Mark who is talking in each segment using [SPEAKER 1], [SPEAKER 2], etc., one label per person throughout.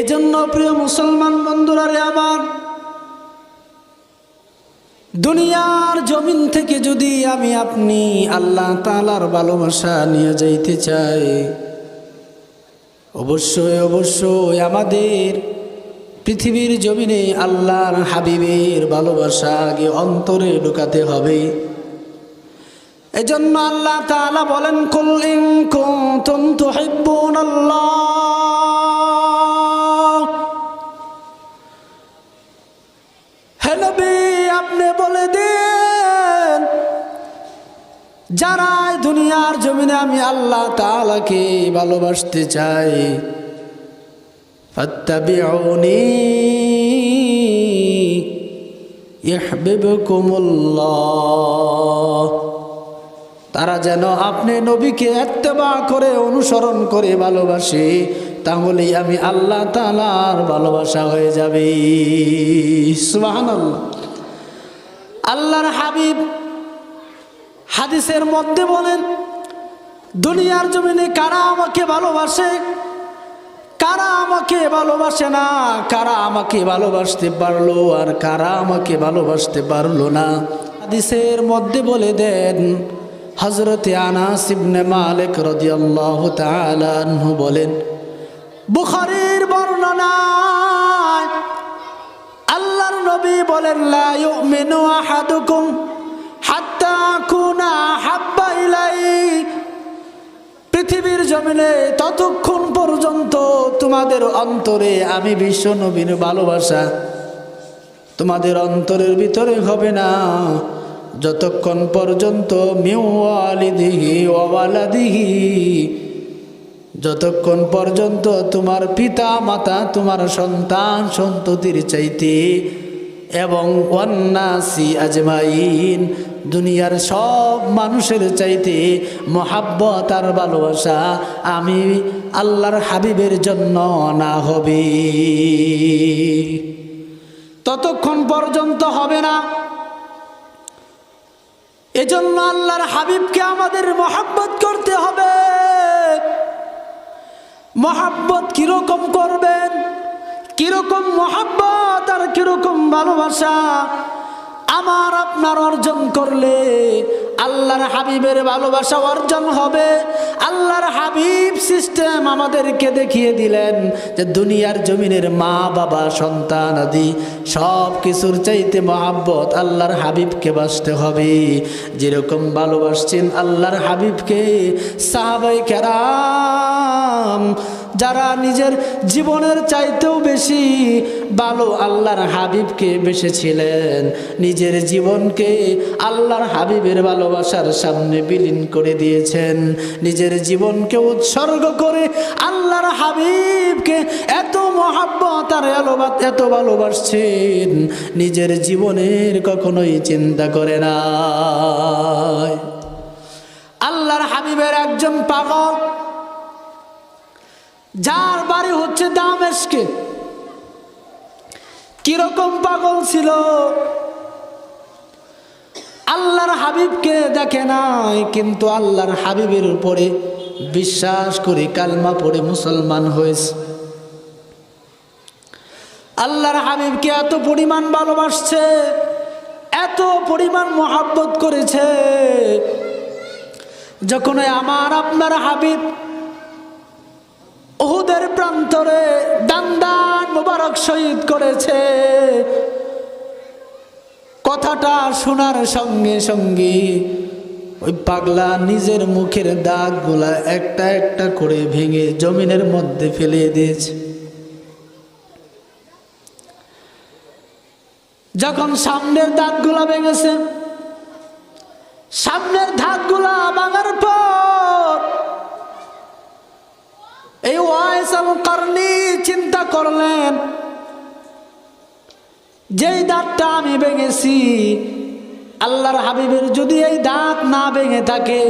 [SPEAKER 1] এজন্য প্রিয় মুসলমান বন্ধুরা রে আমার, দুনিয়ার জমিন থেকে যদি আমি আপনি আল্লাহ তালার ভালোবাসা নিয়ে যাইতে চাই, অবশ্যই অবশ্যই আমাদের পৃথিবীর জমিনে আল্লাহর হাবিবের ভালোবাসা আগে অন্তরে ঢুকাতে হবে। এজন্য আল্লাহ তালা বলেন, কুল ইন কুনতুম তুহিব্বুনাল্লাহ। বলে দেন যারা দুনিয়ার জমিনে আমি আল্লাহ তাআলাকে ভালোবাসতে চাই তারা যেন আপনি নবীকে এত্তেবা করে, অনুসরণ করে ভালোবাসে, তাহলেই আমি আল্লাহ তালার ভালোবাসা হয়ে যাবে। সুবাহান আল্লাহর হাবিব হাদিসের মধ্যে বলেন, দুনিয়ার জমিনে কারা আমাকে ভালোবাসে? কারা আমাকে ভালোবাসে না? কারা আমাকে ভালোবাসতে পারল আর কারা আমাকে ভালোবাসতে পারল না? হাদিসের মধ্যে বলে দেন হজরত আনাস ইবনে মালিক রাদিয়াল্লাহু তাআলা বলেন, বুখারীর আল্লাহর নবী বলেন, লা পৃথিবীর জমিনে ততক্ষণ পর্যন্ত তোমাদের অন্তরে আমি বিশ্ব নবীর ভালোবাসা। তোমাদের অন্তরের ভিতরে হবে না। যতক্ষণ পর্যন্ত মিওয়ালিদিহি ওয়ালাদিহি, যতক্ষণ পর্যন্ত তোমার পিতা মাতা তোমার সন্তান সন্ততির চাইতে এবং ওয়ান্নাসি আজমাইন, দুনিয়ার সব মানুষের চাইতে মহাব্বত আর ভালোবাসা আমি আল্লাহর হাবিবের জন্য না হবে। ততক্ষণ পর্যন্ত হবে না। এজন্য আল্লাহর হাবিবকে আমাদের মহাব্বত করতে হবে। মহাব্বত কীরকম করবেন? কীরকম মহাব্বত? কীরকম ভালোবাসা? আমার আপনার অর্জন করলে আল্লাহর হাবিবের ভালোবাসা অর্জন হবে। আল্লাহর হাবিব সিস্টেম আমাদেরকে দেখিয়ে দিলেন যে দুনিয়ার জমিনের মা, বাবা, সন্তান আদি সব কিছুর চাইতে মহাব্বত আল্লাহর হাবিবকে বাসতে হবে। যেরকম ভালোবাসছেন আল্লাহর হাবিবকে সাহাবাই কেরাম যারা নিজের জীবনের চাইতেও বেশি ভালো আল্লাহর হাবিবকে বেসেছিলেন, নিজের জীবনকে আল্লাহর হাবিবের ভালোবাসার সামনে বিলীন করে দিয়েছেন, নিজের জীবনকে উৎসর্গ করে আল্লাহর হাবিবকে এত মহাব্বত আর এত ভালোবাসছেন, নিজের জীবনের কখনোই চিন্তা করে না আল্লাহর হাবিবের একজন পাগল যার বাড়ি হচ্ছে দামেশকে কীরকম পাগল ছিল। আল্লাহর হাবিবকে দেখে নাই, কিন্তু আল্লাহর হাবিবের উপরে বিশ্বাস করে কালমা পড়ে মুসলমান হয়েছে। আল্লাহর হাবিবকে এত পরিমাণ ভালোবাসছে, এত পরিমাণ মহাব্বত করেছে, যখন আমার আপনার হাবিব ওহুদের প্রান্তরে দান মোবারক শহীদ করেছে। কথাটা শোনার সঙ্গে সঙ্গে ওই পাগলা নিজের মুখের দাগগুলা একটা একটা করে ভেঙে জমিনের মধ্যে ফেলে দিয়েছে। যখন সামনের দাঁতগুলা ভেঙেছে, সামনের ধাতগুলা ভাঙার পর এই ওয়াইস এবং কারণি চিন্তা করলেন, যেই দাঁতটা আমি ভেঙেছি, আল্লাহর হাবিবের যদি এই দাঁত না ভেঙে থাকে,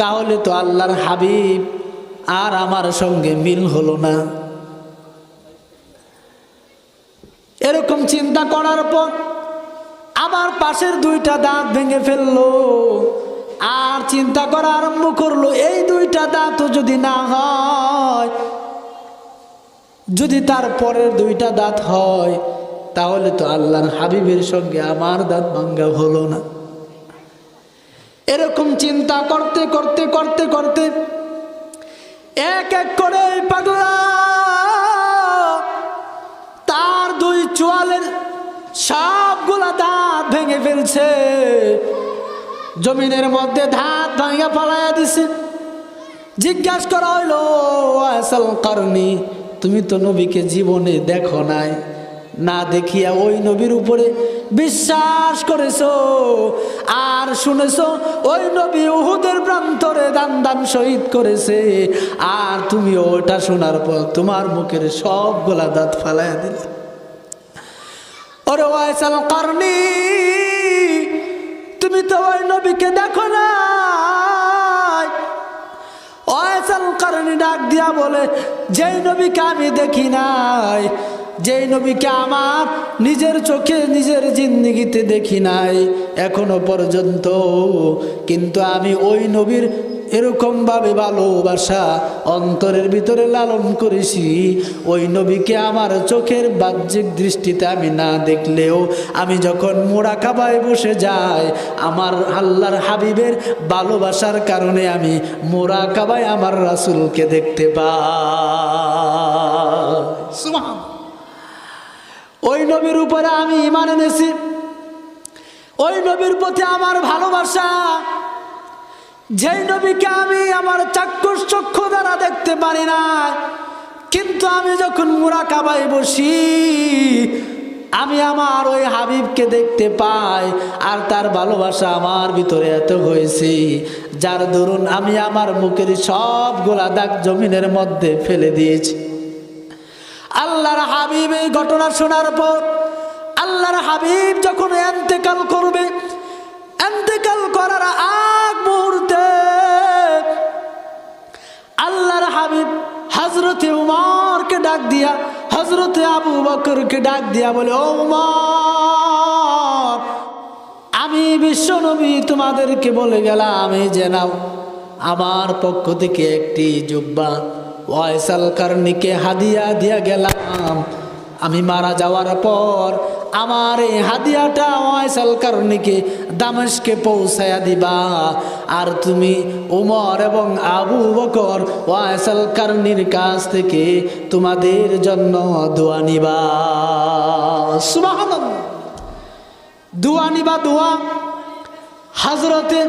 [SPEAKER 1] তাহলে তো আল্লাহর হাবিব আর আমার সঙ্গে মিল হলো না। এরকম চিন্তা করার পর আমার পাশের দুইটা দাঁত ভেঙে ফেলল। আর চিন্তা করা আরম্ভ করল, এই দুইটা দাঁতও যদি না হয়, যদি তার পরের দুইটা দাঁত হয়, তাহলে তো আল্লাহর হাবিবের সঙ্গে আমার দাঁত ভাঙ্গা হলো না। এরকম চিন্তা করতে করতে করতে করতে এক এক করে পাগলা তার দুই চোয়ালের সবগুলা দাঁত ভেঙে ফেলছে। জমিনের মধ্যে ধাত ভাঙা পালাইয়া দিছে। জিজ্ঞাসা করা হইল আসল কারণী, তুমি তো নবীকে জীবনে দেখো নাই। না দেখিয়া ওই নবীর উপরে বিশ্বাস করেছ আর শুনেছো, ওই নবী উহুদের প্রান্তরে দান দান শহীদ করেছে। আর তুমি ওটা শোনার পর তোমার মুখের সব গোলা দাঁত ফালাইয়া দিলে। ওরে ওয়াইসাল কারণী তুমি তো ওই নবীকে দেখো না কারণে ডাক দিয়া বলে, যেই নবীকে আমি দেখি নাই, যেই নবীকে আমার নিজের চোখে, নিজের জিন্দিগিতে দেখি নাই, এখনও পর্যন্ত কিন্তু আমি ওই নবীর এরকমভাবে ভালোবাসা অন্তরের ভিতরে লালন করেছি। ওই নবীকে আমার চোখের বাহ্যিক দৃষ্টিতে আমি না দেখলেও আমি যখন মোড়া কাবায় বসে যাই, আমার আল্লাহর হাবিবের ভালোবাসার কারণে আমি মোড়া কাবায় আমার রাসুলকে দেখতে পাই। ওই নবীর উপরে আমি ইমান এনেছি। ওই নবীর প্রতি আমার ভালোবাসা যেই নবীকে আমি আমার চাক্ষুষ চক্ষু দ্বারা দেখতে পারি না, কিন্তু আমি যখন মুরা কাবাই বসি, আমি আমার ওই হাবিবকে দেখতে পাই, আর তার ভালোবাসা আমার ভিতরে এত হয়েছে, যার দরুন আমি আমার মুখের সব গোলা দাগ জমিনের মধ্যে ফেলে দিয়েছি। আল্লাহর হাবিব এই ঘটনা শোনার পর, আল্লাহর হাবিব যখন এন্তেকাল করবে এন্তেকাল করার আগ মুহূর্তে আল্লাহর হাবিব হজরতে উমারকে ডাক দিয়া হজরতে আবু বকরকে ডাক দিয়া বলে, ও আমি বিশ্বনবী তোমাদেরকে বলে গেলাম, এই যে নাও, আমার পক্ষ থেকে একটি জুব্বা ওয়াইসাল কারণিকে হাদিয়া দিয়া গেলাম। আমি মারা যাওয়ার পর আমার এই হাদিয়াটা ওয়াইসাল কারণিকে দামেশকে পৌঁছায়া দিবা। আর তুমি উমর এবং আবু বকর ওয়াইসাল কারণির কাছ থেকে তোমাদের জন্য দোয়া নিবা। দোয়া নিবা, দোয়া। হাজরতে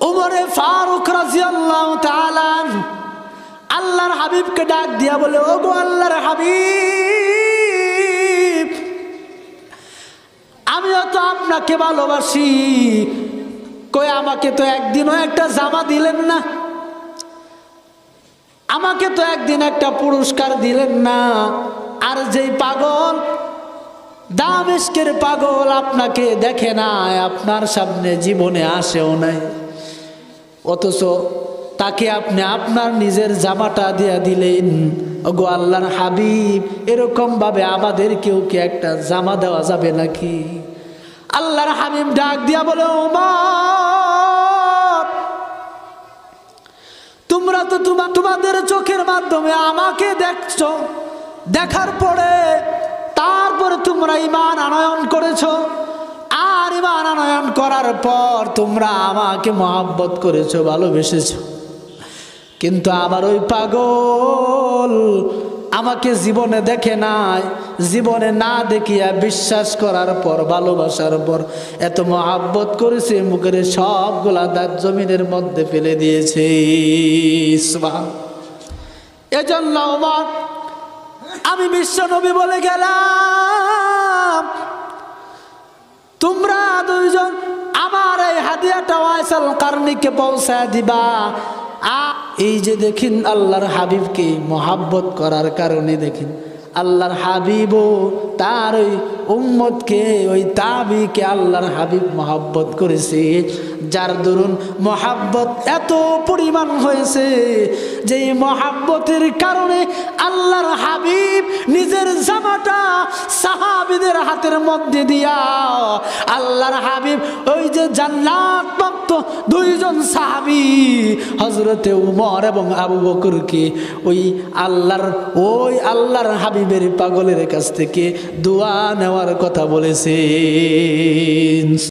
[SPEAKER 1] উমরে ফারুক রাজিয়াল্লাহু তাআলা আল্লাহর হাবিবকে ডাক দিয়া বলে ও গো আল্লাহর হাবিব! আমিও তো আপনাকে ভালোবাসি। কই, আমাকে তো একদিনও একটা জামা দিলেন না। আমাকে তো একদিন একটা পুরস্কার দিলেন না। আর যেই পাগল, দামেস্কের পাগল আপনাকে দেখে নাই, আপনার সামনে জীবনে আসেও নাই। অথচ তাকে আপনি আপনার নিজের জামাটা দিয়া দিলেন। গো আল্লাহর হাবিব এরকম ভাবে আমাদের কেউ কি একটা জামা দেওয়া যাবে নাকি? আল্লাহর হাবিব ডাক দিয়া বলে, ওমর, তোমরা তো তোমা- তোমাদের চোখের মাধ্যমে আমাকে দেখছ। দেখার পরে তারপরে তোমরা ইমান আনয়ন করেছ। আর ইমান আনয়ন করার পর তোমরা আমাকে মহাব্বত করেছ, ভালোবেসেছো। কিন্তু আমার ওই পাগল আমাকে জীবনে দেখে নাই। জীবনে না দেখিয়া বিশ্বাস করার পর, ভালোবাসার পর এত মহাব্বত করেছে, মুখের সবগুলা দাঁত জমিনের মধ্যে ফেলে দিয়েছে। এজন্য আমি বিশ্ব নবী বলে গেলাম, তোমরা দুইজন আমার এই হাদিয়াটা ওয়াইসাল কারণিকে পৌঁছায় দিবা। আ- এই যে দেখেন আল্লাহর হাবিবকে মহাব্বত করার কারণে দেখেন, আল্লাহর হাবিবও তার ওই উম্মতকে, ওই তাবিকে আল্লাহর হাবিব মহাব্বত করেছে। যার দরুন মহাব্বত এত পরিমাণ হয়েছে যে মহাব্বতের কারণে আল্লাহর হাবিব নিজের জামাটা সাহাবিদের হাতের মধ্যে দিয়া আল্লাহর হাবিব, ওই যে জান্নাত প্রাপ্ত দুইজন সাহাবি হজরতে উমর এবং আবু বকরকে ওই আল্লাহর ওই আল্লাহর হাবিবের পাগলের কাছ থেকে দোয়া নেওয়ার কথা বলেছে